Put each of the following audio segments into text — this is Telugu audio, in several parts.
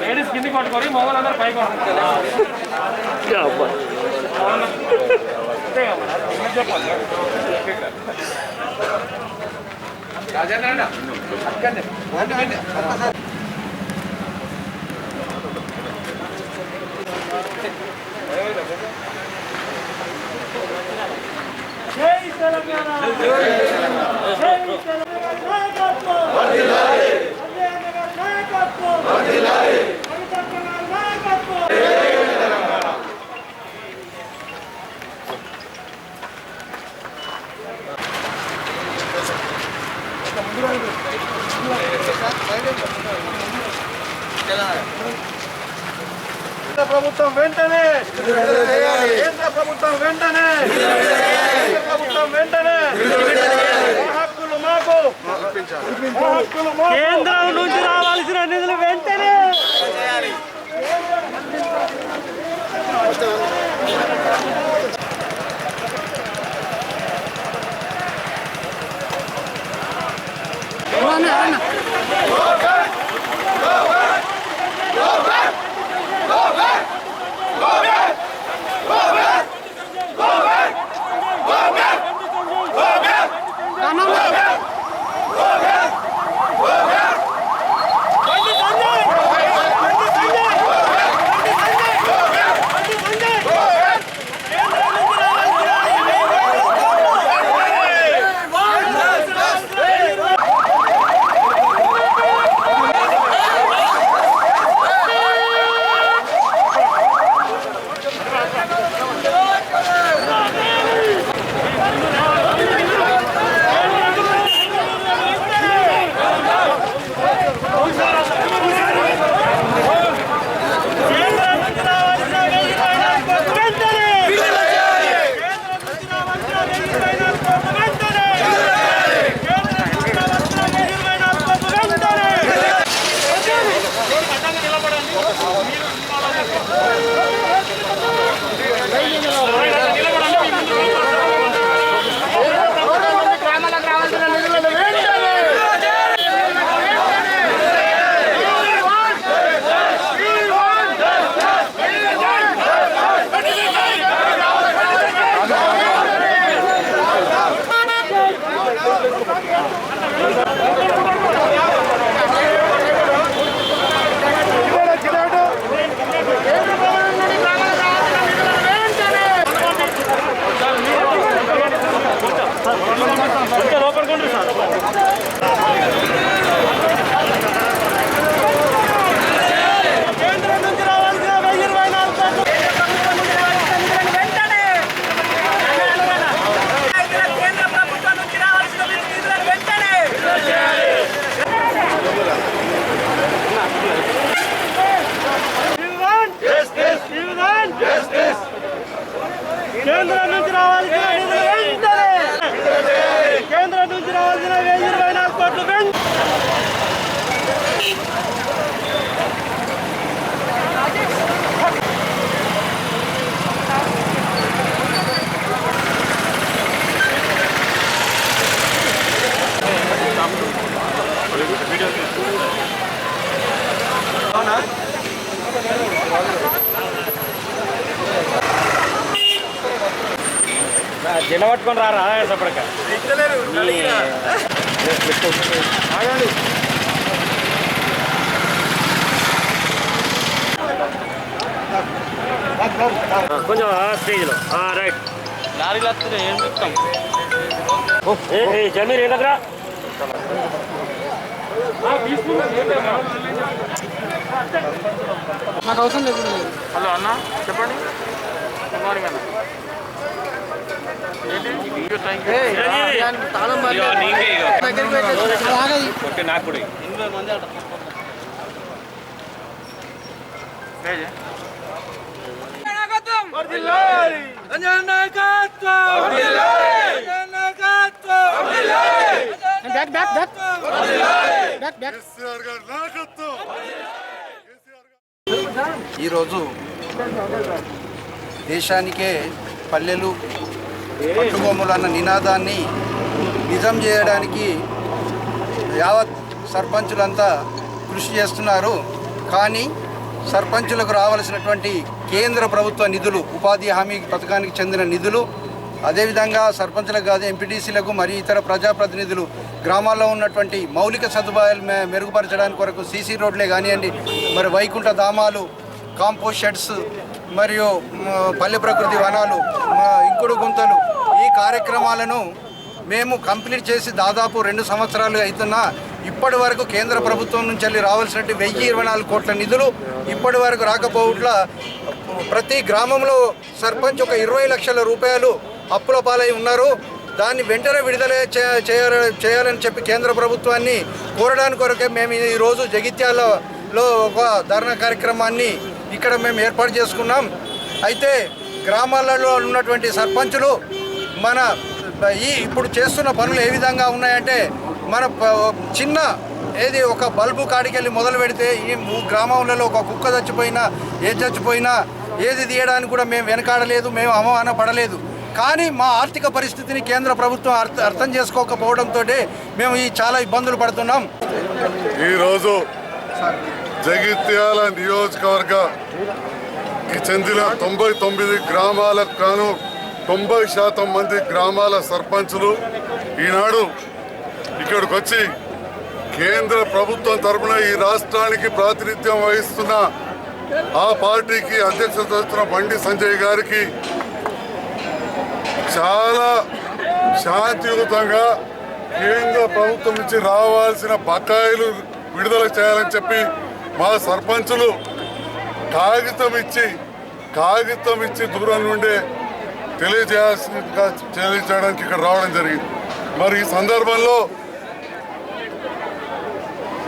లేడీస్ కింది కొట్టుకొని మొగలందరూ పైకి వస్తారు అంతే కదా మరి. అది మీరు జై తెలంగాణ జై తెలంగాణ కేంద్ర ప్రభుత్వం వెంటనే కేంద్ర ప్రభుత్వం వెంటనే ప్రభుత్వం వెంటనే మాకు. కేంద్రం నుంచి రావాల్సిన నిధులు వెంటనే పట్టుకొని రారా? సపడక కొంచెం స్టేజ్లో. రైట్. లారీలు వస్తున్నాయి ఏం చెప్తాం జమీర్ ఏ దగ్గర? నాకు అవసరం లేదు. హలో అన్న చెప్పండి. గుడ్ మార్నింగ్ అన్న. Back back back back back ఈరోజు దేశానికే పల్లెలు పట్టుబొమ్మలు అన్న నినాదాన్ని నిజం చేయడానికి యావత్ సర్పంచులంతా కృషి చేస్తున్నారు. కానీ సర్పంచులకు రావాల్సినటువంటి కేంద్ర ప్రభుత్వ నిధులు ఉపాధి హామీ పథకానికి చెందిన నిధులు అదేవిధంగా సర్పంచులకు కాదు ఎంపీటీసీలకు మరియు ఇతర ప్రజాప్రతినిధులు గ్రామాల్లో ఉన్నటువంటి మౌలిక సదుపాయాలు మె- మెరుగుపరచడానికి కొరకు సీసీ రోడ్లే కానివ్వండి మరి వైకుంఠ ధామాలు కాంపోస్ట్ షెడ్స్ మరియు పల్లె ప్రకృతి వనాలు ఇంకుడు గుంతలు ఈ కార్యక్రమాలను మేము కంప్లీట్ చేసి దాదాపు రెండు సంవత్సరాలు అవుతున్నా ఇప్పటి వరకు కేంద్ర ప్రభుత్వం నుంచి వెళ్ళి రావాల్సినట్టు వెయ్యి ఇరవై నాలుగు కోట్ల నిధులు ఇప్పటి వరకు రాకపోవట్ల ప్రతి గ్రామంలో సర్పంచ్ ఒక ఇరవై లక్షల రూపాయలు అప్పుల పాలై ఉన్నారు. దాన్ని వెంటనే విడుదల చే- చేయాల- చేయాలని చెప్పి కేంద్ర ప్రభుత్వాన్ని కోరడానికి కొరకే మేము ఈరోజు జగిత్యాలలో ఒక ధర్నా కార్యక్రమాన్ని ఇక్కడ మేము ఏర్పాటు చేసుకున్నాం. అయితే గ్రామాలలో ఉన్నటువంటి సర్పంచులు మన ఈ ఇప్పుడు చేస్తున్న పనులు ఏ విధంగా ఉన్నాయంటే మన చిన్న ఏది ఒక బల్బు కాడికెళ్ళి మొదలు పెడితే ఈ గ్రామంలో ఒక కుక్క చచ్చిపోయినా ఏది చచ్చిపోయినా ఏది తీయడానికి కూడా మేము వెనకాడలేదు మేము అవమాన పడలేదు. కానీ మా ఆర్థిక పరిస్థితిని కేంద్ర ప్రభుత్వం అర్థ అర్థం చేసుకోకపోవడంతో మేము ఈ చాలా ఇబ్బందులు పడుతున్నాం. ఈరోజు జగిత్యాల నియోజకవర్గ చెందిన తొంభై తొమ్మిది గ్రామాలకు గాను తొంభై శాతం మంది గ్రామాల సర్పంచులు ఈనాడు ఇక్కడికి వచ్చి కేంద్ర ప్రభుత్వం తరపున ఈ రాష్ట్రానికి ప్రాతినిధ్యం వహిస్తున్న ఆ పార్టీకి అధ్యక్షత వహిస్తున్న బండి సంజయ్ గారికి చాలా శాంతియుతంగా కేంద్ర ప్రభుత్వం నుంచి రావాల్సిన బకాయిలు విడుదల చేయాలని చెప్పి మా సర్పంచులు కాగితం ఇచ్చి కాగితం ఇచ్చి దూరం నుండే తెలియజేయాల్సిందిగా తెలియజేయడానికి ఇక్కడ రావడం జరిగింది. మరి ఈ సందర్భంలో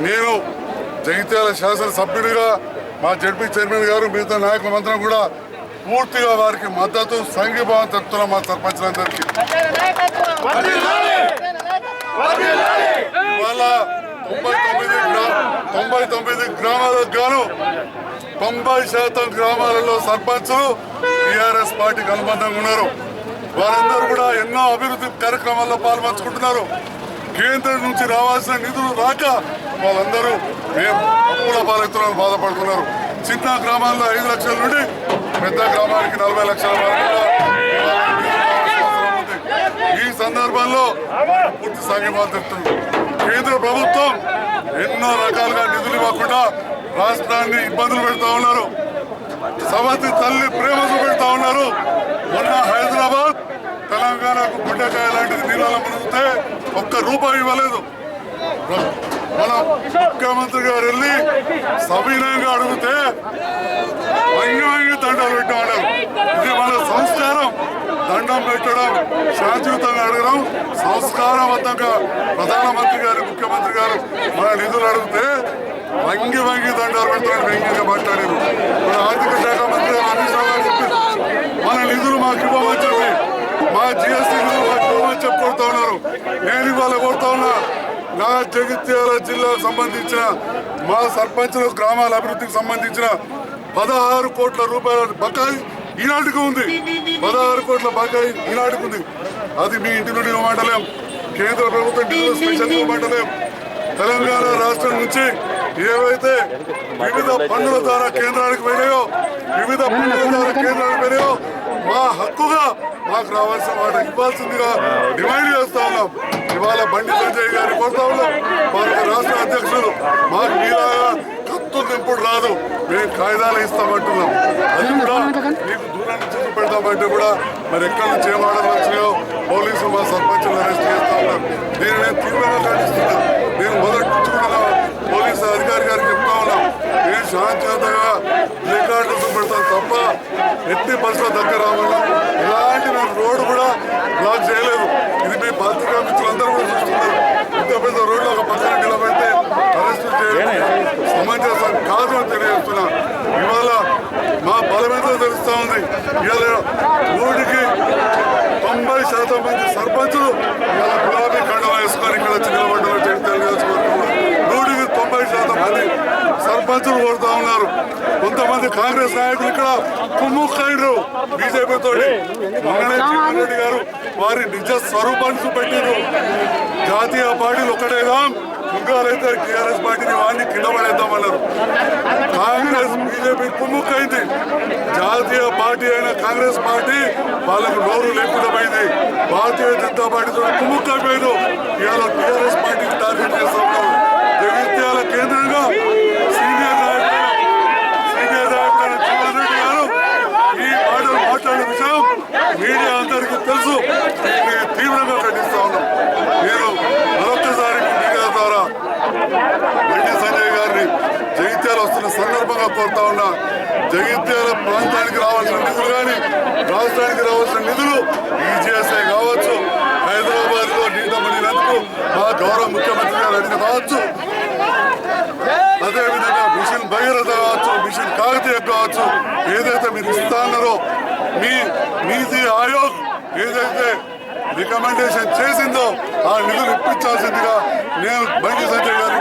నేను జగిత్యాల శాసనసభ్యుడిగా మా జడ్పీ చైర్మన్ గారు మిగతా నాయకులందరం కూడా పూర్తిగా వారికి మద్దతు సంఘీభావం తెలుపుతున్నాం మా సర్పంచులందరికీ. ఇవాళ తొంభై తొమ్మిది తొంభై తొమ్మిది గ్రామాలకు గాను తొంభై శాతం గ్రామాలలో సర్పంచులు టిఆర్ఎస్ పార్టీకి అనుబంధంగా ఉన్నారు. వారందరూ కూడా ఎన్నో అభివృద్ధి కార్యక్రమాల్లో పాల్పంచుకుంటున్నారు. కేంద్రం నుంచి రావాల్సిన నిధులు రాక వాళ్ళందరూ మేము అప్పుల పాలెత్తులను బాధపడుతున్నారు. చిన్న గ్రామాల్లో ఐదు లక్షల నుండి పెద్ద గ్రామానికి నలభై లక్షల వరకు ఈ సందర్భంలో పూర్తి సంఘీభావం తెలుపుతున్నాం. కేంద్ర ప్రభుత్వం ఎన్నో రకాలుగా నిధులు ఇవ్వకుండా రాష్ట్రాన్ని ఇబ్బందులు పెడతా ఉన్నారు. సమతి తల్లి ప్రేమ చూపెడతా ఉన్నారు. మొన్న హైదరాబాద్ తెలంగాణకు గుండెకాయ లాంటిది నీళ్ళలో మునిగితే ఒక్క రూపాయి ఇవ్వలేదు. మన ముఖ్యమంత్రి గారు వెళ్ళి సవినయంగా అడిగితే వంగి వంగి దండాలు పెట్టమన్నారు ఇది మన సంస్కారం. దండం పెట్టడం శాంతియుతంగా అడగడం సంస్కారవంతంగా ప్రధానమంత్రి గారు ముఖ్యమంత్రి గారు మన నిధులు అడిగితే వంగి వంగి దండాలు పెడతారని వ్యంగ్యంగా మాట్లాడారు. మన ఆర్థిక శాఖ మంత్రి అమిత్ షా గారు చెప్పారు. మన నిధులు మాకు ఇవ్వమని చెప్పి మా జిఎస్టీ నిధులు మాకు ఇవ్వమని చెప్పి కొడుతా ఉన్నారు. నేను ఇవాళ కొడుతా ఉన్నా. నా జగిత్యాల జిల్లాకు సంబంధించిన మా సర్పంచులు గ్రామాల అభివృద్ధికి సంబంధించిన పదహారు కోట్ల రూపాయల బకాయి ఈనాటికి ఉంది. పదహారు కోట్ల బకాయి ఈనాటికి ఉంది. అది మీ ఇంటి నుండి ఇవ్వమంటలేం కేంద్ర ప్రభుత్వం నిధులు స్పెషల్ ఇవ్వమంటలేం తెలంగాణ రాష్ట్రం నుంచి ఏవైతే వివిధ పన్నుల ద్వారా కేంద్రానికి వెళ్ళాయో వివిధ పన్నుల ద్వారా కేంద్రానికి వెళ్ళాయో మా హక్కుగా మాకు రావాల్సిన మాట ఇవ్వాల్సిందిగా డిమాండ్ చేస్తా ఉన్నాం. ఇవాళ బండి సంజయ్ గారిని కోరుతా ఉన్నాం. వారికి రాష్ట్ర అధ్యక్షులు మాకు మీలాగా కత్తు రాదు. మేము కాగితాలు ఇస్తామంటున్నాం. అది కూడా మీకు దూరం నుంచి చూపెడతామంటే కూడా మరి ఎక్కడి నుంచి ఏం ఆర్డర్లు వచ్చినాయో పోలీసులు మా సర్పంచులు అరెస్ట్ చేస్తా ఉన్నారు. నేను నేను తీవ్రంగా ఖండిస్తున్నాను నేను మొదటి నుంచి కూడా పోలీసు అధికారి గారికి చెప్తా ఉన్నాం. నేను శాంతియుతంగా రికార్డులు చూపెడతాను తప్ప ఎట్టి పరిస్థితులు దగ్గర రావాలా ఇలాంటి మేము రోడ్డు కూడా బ్లాక్ చేయలేదు. ఇది మీ పత్రికా మిత్రులందరూ కూడా చూస్తున్నారు. పెద్ద రోడ్లు ఒక పక్కన నిలబెడితే అరెస్ట్ చేయడం సమంజసం కాదు అని తెలియజేస్తున్నా. ఇవాళ మా బలమేదో తెలుస్తా ఉంది. ఇవాళ ఊరికి తొంభై శాతం మంది సర్పంచులు ఇవాళ గులాబీ కండం వేసుకొని ఇక్కడ వచ్చి నూటికి తొంభై శాతం మంది సర్పంచులు కోరుతా ఉన్నారు. కొంతమంది కాంగ్రెస్ నాయకులు ఇక్కడ కుమ్ముక్కైండ్రు బీజేపీ తోటి మొన్ననే జగన్ రెడ్డి గారు వారి నిజ స్వరూపాన్ని చూపెట్టారు జాతీయ పార్టీలు ఒకటేగా. ముంగారైతే టీఆర్ఎస్ పార్టీని వాడిని కింద పడేద్దామన్నారు. కాంగ్రెస్ బీజేపీ కుమ్ముక్కైంది. జాతీయ పార్టీ అయిన కాంగ్రెస్ పార్టీ వాళ్ళకు నోరు లేకుండా పోయింది. భారతీయ జనతా పార్టీతో కుమ్ముక్కైపోయారు ఇవాళ టీఆర్ఎస్ పార్టీకి టార్గెట్ చేస్తా ఉన్నారు. జగిత్యాల కేంద్రంగా సీనియర్ నాయకులు సీనియర్ నాయకులైన జీవన్ రెడ్డి గారు ఈ మాటలు మాట్లాడిన విషయం మీడియా అందరికీ తెలుసు దీన్ని తీవ్రంగా ఖండిస్తా ఉన్నాం నేను మరొక్కసారి మీ మీడియా ద్వారా బండి సంజయ్ గారిని జగిత్యాల వస్తున్న సందర్భంగా కోరుతా ఉన్నా. జగిత్యాల ప్రాంతానికి రావాల్సిన నిధులు కానీ రాష్ట్రానికి రావాల్సిన నిధులు ఈజీఎస్ఐ కావచ్చు హైదరాబాద్లో నీట మా గౌరవ ముఖ్యమంత్రి గారు అడిగిన కావచ్చు. అదేవిధంగా మిషన్ భగీరథ కావచ్చు మిషన్ కాకతీయ కావచ్చు ఏదైతే మీరు ఇస్తా మీ నీతి ఆయోగ్ ఏదైతే రికమెండేషన్ చేసిందో ఆ నిధులు ఇప్పించాల్సిందిగా నేను బండి సంజయ్ గారు